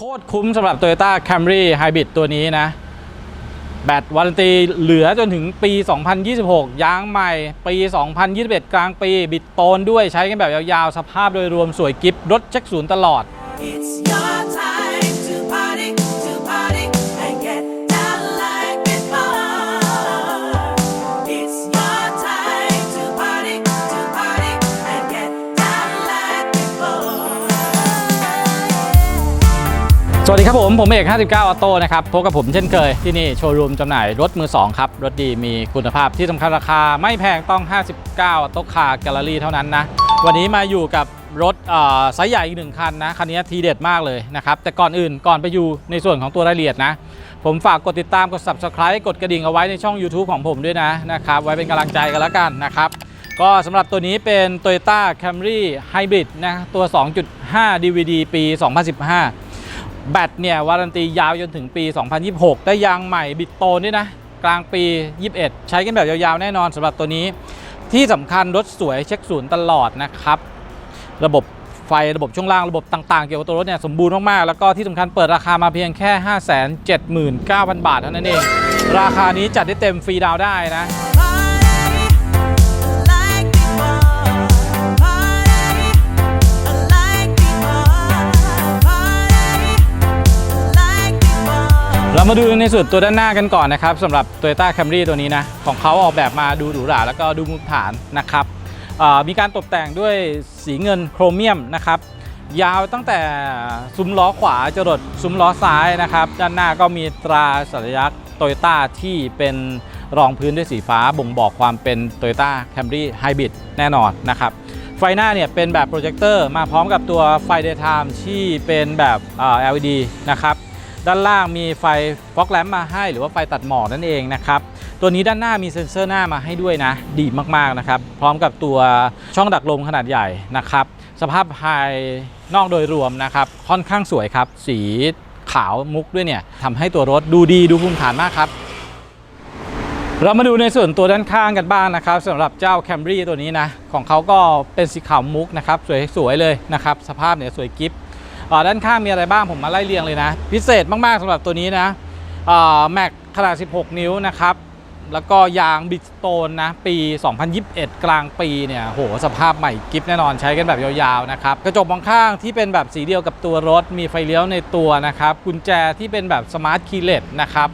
โคตรคุ้มสำหรับ Toyota Camry Hybrid ตัวนี้นะ แบตวารันตีเหลือจนถึงปี 2026 ยางใหม่ ปี 2021 กลางปี บิดโตนด้วยใช้กันแบบยาวๆ สภาพโดยรวมสวยกิฟรถเช็คศูนย์ตลอด It's ครับผม ผมเอก 59 ออโต้นะครับพบกับผมเช่นเคย ที่นี่โชว์รูมจำหน่ายรถมือ 2 ครับ รถดีมีคุณภาพที่สำคัญราคาไม่แพงต้อง 59 ออโต้คาร์แกลเลอรี่เท่านั้นนะ วันนี้มาอยู่กับรถไซส์ใหญ่อีกหนึ่งคันนะ คันนี้ทีเด็ดมากเลยนะครับ แต่ก่อนอื่นก่อนไปอยู่ในส่วนของตัวรายละเอียดนะ ผมฝากกดติดตามกด subscribe กดกระดิ่งเอาไว้ในช่อง YouTube ของผมด้วยนะนะครับไว้เป็นกำลังใจกันแล้วกันนะครับก็สำหรับตัวนี้เป็น Toyota Camry Hybrid นะตัว 2.5 DVD ปี 2015 แบตเนี่ยวารันตียาวจนถึงปี 2026 ได้ยางใหม่บิดโตนด้วยนะ กลางปี 21 ใช้กันแบบยาวๆ แน่นอนสำหรับตัวนี้ ที่สำคัญรถสวยเช็คศูนย์ตลอดนะครับ ระบบไฟระบบช่วงล่างระบบต่างๆ เกี่ยวกับตัวรถเนี่ยสมบูรณ์มาก ๆ แล้วก็ที่สำคัญเปิดราคามาเพียงแค่ 579,000 บาทเท่านั้นเอง ราคานี้จัดได้เต็มฟรีดาวได้นะ เรามาดูในส่วนตัวด้านหน้ากันก่อนนะครับสำหรับ Toyota Camry ตัวนี้นะ ของเขาออกแบบมาดูหรูหราแล้วก็ดูมุมฐานนะครับมีการตกแต่งด้วยสีเงินโครเมียมนะครับ ยาวตั้งแต่ซุ้มล้อขวาจรดซุ้มล้อซ้ายนะครับ ด้านหน้าก็มีตราสัญลักษณ์โตโยต้าที่เป็นรองพื้นด้วยสีฟ้าบ่งบอกความเป็น Toyota Camry Hybrid แน่นอนนะครับ ไฟหน้าเนี่ยเป็นแบบโปรเจคเตอร์มาพร้อมกับตัวไฟ Daytime ที่เป็นแบบเอ่อ LED นะครับ ด้านล่างมีไฟฟอกแลมมาให้ หรือว่าไฟตัดหมอกนั่นเองนะครับตัวนี้ด้านหน้ามีเซ็นเซอร์หน้ามาให้ด้วยนะ ดีมากๆนะครับ พร้อมกับตัวช่องดักลมขนาดใหญ่นะครับ สภาพภายนอกโดยรวมนะครับ ค่อนข้างสวยครับ สีขาวมุกด้วยเนี่ยทำให้ตัวรถดูดีดูภูมิฐานมากครับเรามาดูในส่วนตัวด้านข้างกันบ้างนะครับสำหรับเจ้า Camry ตัวนี้นะ ของเขาก็เป็นสีขาวมุกนะครับ สวยๆเลยนะครับ สภาพเนี่ยสวยกิฟต์ ด้านข้างมีอะไรบ้างผมมาไล่เรียงเลยนะ พิเศษมากๆสำหรับตัวนี้นะแม็กขนาด 16 นิ้วนะครับ แล้วก็ยางบิดสโตนนะ ปี 2021 กลางปีเนี่ยโหสภาพใหม่กิฟแน่นอนใช้กันแบบยาวๆนะครับ กระจกมองข้างที่เป็นแบบสีเดียวกับตัวรถ มีไฟเลี้ยวในตัวนะครับ กุญแจที่เป็นแบบสมาร์ทคีย์เลสนะครับ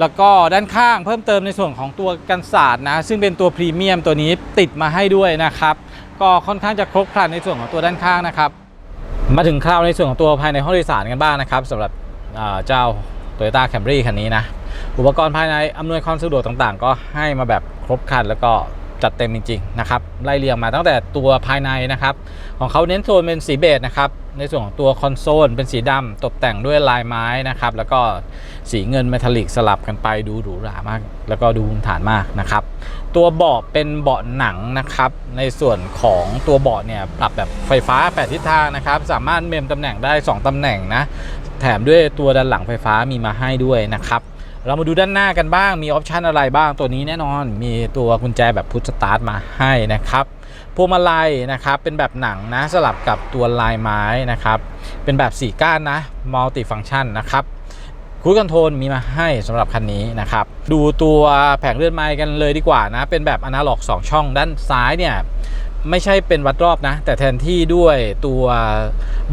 แล้วก็ด้านข้างเพิ่มเติมในส่วนของตัวกันศาสตร์นะ ซึ่งเป็นตัวพรีเมียมตัวนี้ติดมาให้ด้วยนะครับ ก็ค่อนข้างจะครบครันในส่วนของตัวด้านข้างนะครับ มาถึงคราวในส่วนของตัวภายในห้องโดยสารกันบ้างนะครับสำหรับเจ้า Toyota Camry คันนี้นะ อุปกรณ์ภายในอำนวยความสะดวกต่างๆ ก็ให้มาแบบครบครันแล้วก็ จัดเต็มจริงๆนะครับไล่เรียงมาตั้งแต่ตัวภายในนะครับ ของเขาเน้นโทนเป็นสีเบจนะครับในส่วนของตัวคอนโซลเป็นสีดำตกแต่งด้วยลายไม้นะครับแล้วก็สีเงินเมทัลลิกสลับกันไปดูหรูหรามาก แล้วก็ดูภูมิฐานมากนะครับ ตัวเบาะเป็นเบาะหนังนะครับ ในส่วนของตัวเบาะเนี่ยปรับแบบไฟฟ้า8ทิศทางนะครับ สามารถเมมตำแหน่งได้ 2ตำแหน่งนะแถมด้วยตัวด้านหลังไฟฟ้ามีมาให้ด้วยนะครับ เรามาดูด้านหน้ากันบ้างมีออปชันอะไรบ้างตัวนี้แน่นอน มีตัวกุญแจแบบพุทสตาร์ทมาให้นะครับพวงมาลัยนะครับเป็นแบบหนังนะสลับกับตัวลายไม้นะครับ เป็นแบบสีก้านนะมัลติฟัง c t ชันนะครับครูคอนโทรลมีมาให้สำหรับคันนี้นะครับ ดูตัวแผงเลื่อนไม้กันเลยดีกว่านะ เป็นแบบอนาล็อก 2 ช่องด้านซ้ายเนี่ย ไม่ใช่เป็นวัดรอบนะ แต่แทนที่ด้วยตัว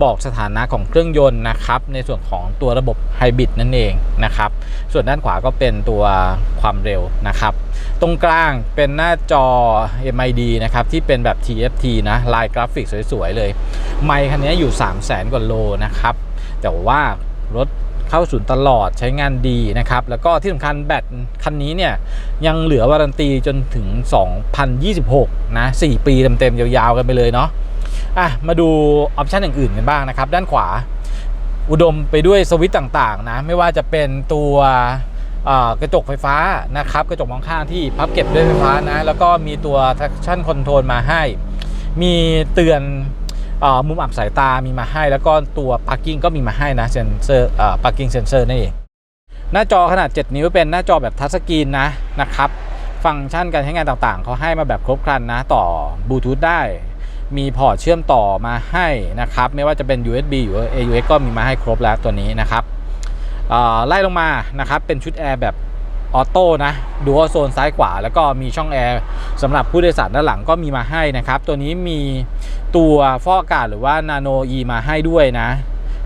บอกสถานะของเครื่องยนต์นะครับ ในส่วนของตัวระบบไฮบริดนั่นเองนะครับ ส่วนด้านขวาก็เป็นตัวความเร็วนะครับ ตรงกลางเป็นหน้าจอ MID นะครับ ที่เป็นแบบ TFT นะลายกราฟิกสวย ๆ เลย ไมค์คันนี้อยู่ 3 0 0 0 0 0 กว่าโลนะครับ แต่ว่ารถ เข้าศูนย์ตลอดใช้งานดีนะครับ แล้วก็ที่สำคัญแบตคันนี้เนี่ยยังเหลือวารันตีจนถึง 2026 นะ 4 ปีเต็มๆ ยาวๆ กันไปเลยเนาะอะมาดูออปชันอื่นๆกันบ้างนะครับ ด้านขวา อุดมไปด้วยสวิตต่างๆ นะ ไม่ว่าจะเป็นตัวกระจกไฟฟ้านะครับ กระจกมองข้างที่พับเก็บด้วยไฟฟ้านะ แล้วก็มีตัว traction control มาให้ มีเตือน มุมอับสายตามีมาให้ แล้วก็ตัว parking ก็มีมาให้นะเซนเซอร์เอ่อ parking sensor นั่นเองหน้าจอขนาด 7 นิ้วเป็นหน้าจอแบบทัชสกรีนนะนะครับ ฟังก์ชันการใช้งานต่างๆ เขาให้มาแบบครบครันนะ ต่อบลูทูธได้ มีพอร์ตเชื่อมต่อมาให้นะครับ ไม่ว่าจะเป็น USB หรือ AUX ก็มีมาให้ครบแล้วตัวนี้นะครับไล่ลงมานะครับเป็นชุดแอร์แบบ ออโต้นะดูโซนซ้ายขวา แล้วก็มีช่องแอร์สำหรับผู้โดยสารด้านหลังก็มีมาให้นะครับ ตัวนี้มีตัวฟอกอากาศหรือว่า Nano E มาให้ด้วยนะ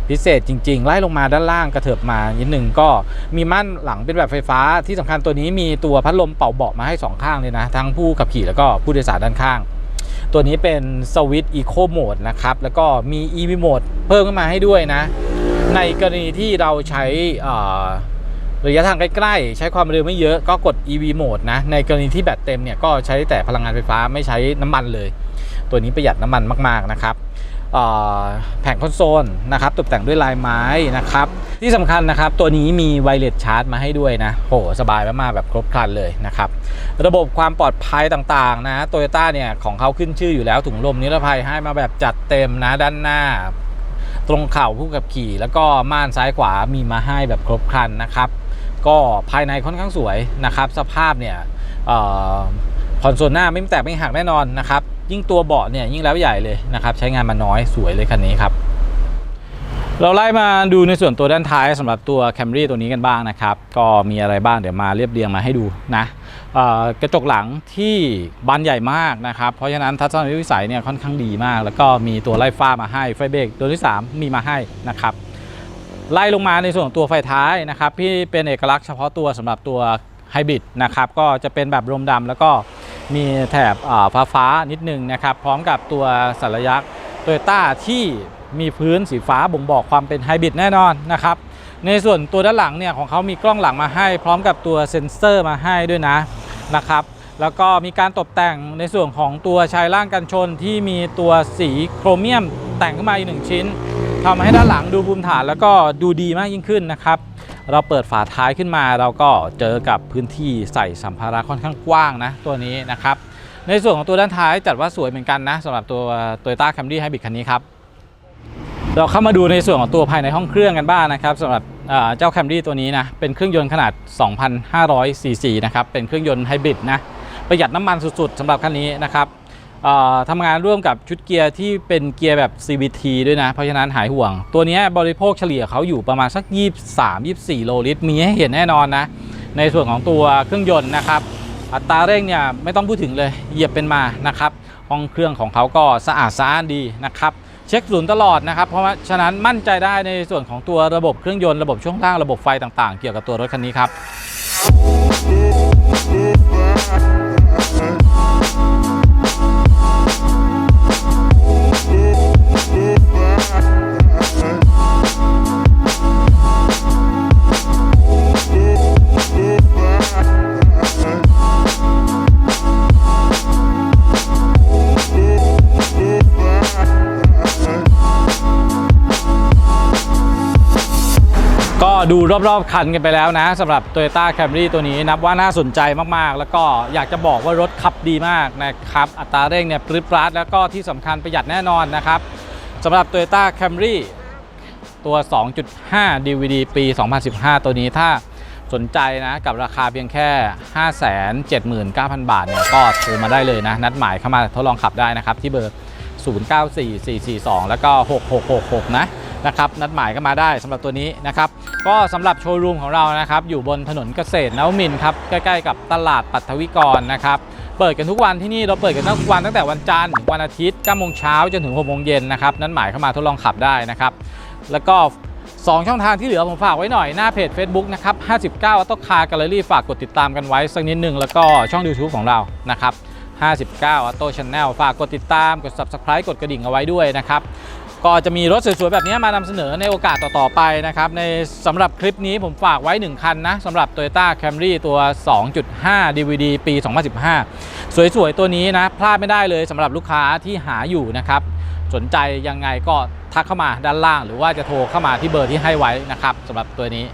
พิเศษจริง ๆ ไล่ลงมาด้านล่างกระเถิบมานิดหนึ่งก็มีม่านหลังเป็นแบบไฟฟ้าที่สำคัญตัวนี้มีตัวพัดลมเป่าเบาะมาให้สองข้างเลยนะ ทั้งผู้ขับขี่แล้วก็ผู้โดยสารด้านข้าง ตัวนี้เป็นสวิตช์ Eco Mode นะครับแล้วก็มี EV Mode เพิ่มขึ้นมาให้ด้วยนะ ในกรณีที่เราใช้อ่อ ระยะทางใกล้ๆ ใช้ความเร็วไม่เยอะก็กด EV Mode นะ ในกรณีที่แบตเต็มเนี่ยก็ใช้แต่พลังงานไฟฟ้าไม่ใช้น้ำมันเลย ตัวนี้ประหยัดน้ำมันมากๆนะครับแผงคอนโซลนะครับตกแต่งด้วยลายไม้นะครับ ที่สำคัญนะครับ ตัวนี้มีไวเลสชาร์จมาให้ด้วยนะโหสบายมากๆแบบครบครันเลยนะครับ ระบบความปลอดภัยต่างๆนะโตโยต้าเนี่ยของเขาขึ้นชื่ออยู่แล้วถุงลมนิรภัยให้มาแบบจัดเต็มนะด้านหน้า ตรงเข่าผู้ขับขี่ แล้วก็ม่านซ้ายขวามีมาให้แบบครบครันนะครับ ก็ภายในค่อนข้างสวยนะครับ สภาพเนี่ยผ่อคอนโซลหน้าไม่แตกไม่หักแน่นอนนะครับ ยิ่งตัวเบาะเนี่ยยิ่งแล้วใหญ่เลยนะครับ ใช้งานมาน้อยสวยเลยคันนี้ครับ เราไล่มาดูในส่วนตัวด้านท้ายสำหรับตัว Camry ตัวนี้กันบ้างนะครับ ก็มีอะไรบ้างเดี๋ยวมาเรียบเรียงมาให้ดูนะกระจกหลังที่บานใหญ่มากนะครับ เพราะฉะนั้นทัศนวิสัยเนี่ยค่อนข้างดีมาก แล้วก็มีตัวไล่ฟ้ามาให้ไฟเบรกตัวที่ 3 มีมาให้นะครับ ไล่ลงมาในส่วนของตัวไฟท้ายนะครับที่เป็นเอกลักษณ์เฉพาะตัวสำหรับตัวไฮบริดนะครับก็จะเป็นแบบรมดำแล้วก็มีแถบฟ้าฟ้านิดนึงนะครับ พร้อมกับตัวสัญลักษณ์โตโยต้าที่มีพื้นสีฟ้าบ่งบอกความเป็นไฮบริดแน่นอนนะครับ ในส่วนตัวด้านหลังเนี่ยของเขามีกล้องหลังมาให้ พร้อมกับตัวเซ็นเซอร์มาให้ด้วยนะนะครับแล้วก็มีการตกแต่งในส่วนของตัวชายล่างกันชนที่มีตัวสีโครเมียมแต่งขึ้นมาอีกหนึ่งชิ้น ทำให้ด้านหลังดูภูมิฐานแล้วก็ดูดีมากยิ่งขึ้นนะครับ เราเปิดฝาท้ายขึ้นมาเราก็เจอกับพื้นที่ใส่สัมภาระค่อนข้างกว้างนะตัวนี้นะครับ ในส่วนของตัวด้านท้ายจัดว่าสวยเหมือนกันนะสำหรับตัว Toyota Camry Hybrid คันนี้ครับเราเข้ามาดูในส่วนของตัวภายในห้องเครื่องกันบ้างนะครับสำหรับเจ้า Camry ตัวนี้นะเป็นเครื่องยนต์ขนาด 2,500ซีซีนะครับเป็นเครื่องยนต์ไฮบริดนะประหยัดน้ำมันสุดๆสำหรับคันนี้นะครับ ทำงานร่วมกับชุดเกียร์ที่เป็นเกียร์แบบ CVT ด้วยนะ เพราะฉะนั้นหายห่วง ตัวนี้บริโภคเฉลี่ยเขาอยู่ประมาณสัก 23-24 โลลิตร มีให้เห็นแน่นอนนะ ในส่วนของตัวเครื่องยนต์นะครับ อัตราเร่งเนี่ยไม่ต้องพูดถึงเลย เหยียบเป็นมานะครับ ห้องเครื่องของเขาก็สะอาดสะอ้านดีนะครับเช็คศูนย์ตลอดนะครับ เพราะฉะนั้นมั่นใจได้ในส่วนของตัวระบบเครื่องยนต์ระบบช่วงล่างระบบไฟต่างๆ เกี่ยวกับตัวรถคันนี้ครับ ดูรอบๆคันกันไปแล้วนะสำหรับ Toyota Camry ตัวนี้นับว่าน่าสนใจมากๆ แล้วก็อยากจะบอกว่ารถขับดีมากนะครับ อัตราเร่งเนี่ยปริ๊ดปราดแล้วก็ที่สำคัญประหยัดแน่นอนนะครับสำหรับ Toyota Camry ตัว 2.5 DVD ปี 2015 ตัวนี้ถ้าสนใจนะกับราคาเพียงแค่ 579,000 บาทเนี่ยก็โทรมาได้เลยนะ นัดหมายเข้ามาทดลองขับได้นะครับ ที่เบอร์ 094442 แล้วก็ 6666 นะ นะครับนัดหมายก็มาได้สำหรับตัวนี้นะครับก็สำหรับโชว์รูมของเรานะครับอยู่บนถนนเกษตรนวมินครับใกล้ๆกับตลาดปัทวิกรนะครับเปิดกันทุกวันที่นี่เราเปิดกันทุกวันตั้งแต่วันจันทร์วันอาทิตย์9โมงเช้าจนถึง6โมงเย็นนะครับนัดหมายเข้ามาทดลองขับได้นะครับแล้วก็2 ช่องทางที่เหลือผมฝากไว้หน่อย หน้าเพจ Facebook นะครับ 59 Auto Car Gallery ฝากกดติดตามกันไว้สักนิดหนึ่งแล้วก็ช่อง YouTube ของเรานะครับ 59 Auto Channel ฝากกดติดตามกด Subscribe กดกระดิ่งเอาไว้ด้วยนะครับ ก็จะมีรถสวยๆ แบบนี้มานำเสนอในโอกาสต่อๆไปนะครับ ในสำหรับคลิปนี้ผมฝากไว้ 1 คันนะสำหรับ Toyota Camry ตัว 2.5 DVD ปี 2015 สวยๆ ตัวนี้นะพลาดไม่ได้เลยสำหรับลูกค้าที่หาอยู่นะครับ สนใจยังไงก็ทักเข้ามาด้านล่าง หรือว่าจะโทรเข้ามาที่เบอร์ที่ให้ไว้นะครับสำหรับตัวนี้